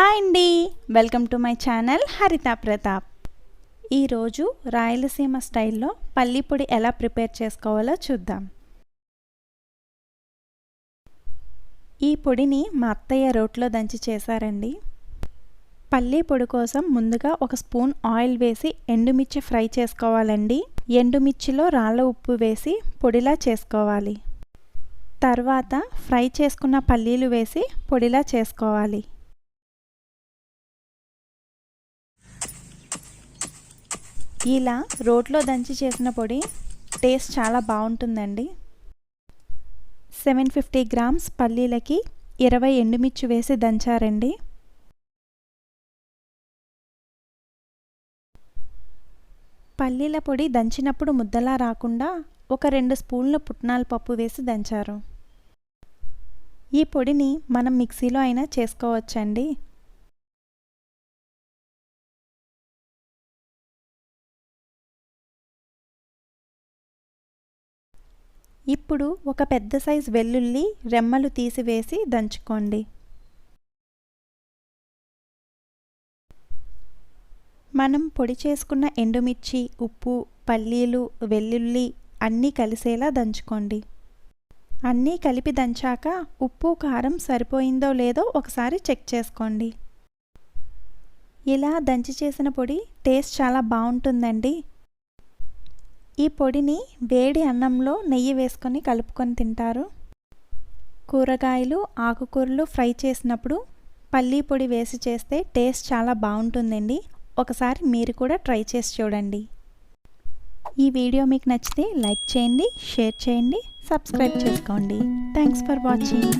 Hi అండి. Welcome to my channel Haritha Pratap. ఈరోజు రాయలసీమ స్టైల్లో పల్లిపొడి ఎలా ప్రిపేర్ చేసుకోవాలో చూద్దాం. ఈ పొడిని మా అత్తయ్య రోట్లో దంచి చేశారండి. పల్లీ పొడి కోసం ముందుగా ఒక స్పూన్ ఆయిల్ వేసి ఎండుమిర్చి ఫ్రై చేసుకోవాలండి. ఎండుమిర్చిలో రాళ్ళ ఉప్పు వేసి పొడిలా చేసుకోవాలి. తర్వాత ఫ్రై చేసుకున్న పల్లీలు వేసి పొడిలా చేసుకోవాలి. ఇలా రోట్లో దంచి చేసిన పొడి టేస్ట్ చాలా బాగుంటుందండి. సెవెన్ ఫిఫ్టీ గ్రామ్స్ పల్లీలకి ఇరవై ఎండుమిర్చి వేసి దంచారండి. పల్లీల పొడి దంచినప్పుడు ముద్దలా రాకుండా ఒక రెండు స్పూన్ల పుట్నాల పప్పు వేసి దంచారు. ఈ పొడిని మనం మిక్సీలో అయినా చేసుకోవచ్చండి. ఇప్పుడు ఒక పెద్ద సైజ్ వెల్లుల్లి రెమ్మలు తీసివేసి దంచుకోండి. మనం పొడి చేసుకున్న ఎండుమిర్చి ఉప్పు పల్లీలు వెల్లుల్లి అన్నీ కలిసేలా దంచుకోండి. అన్నీ కలిపి దంచాక ఉప్పు కారం సరిపోయిందో లేదో ఒకసారి చెక్ చేసుకోండి. ఇలా దంచి చేసిన పొడి టేస్ట్ చాలా బాగుంటుందండి. ఈ పొడిని వేడి అన్నంలో నెయ్యి వేసుకొని కలుపుకొని తింటారు. కూరగాయలు ఆకుకూరలు ఫ్రై చేసినప్పుడు పల్లీ పొడి వేసి చేస్తే టేస్ట్ చాలా బాగుంటుందండి. ఒకసారి మీరు కూడా ట్రై చేసి చూడండి. ఈ వీడియో మీకు నచ్చితే లైక్ చేయండి షేర్ చేయండి సబ్స్క్రైబ్ చేసుకోండి. Thanks for watching.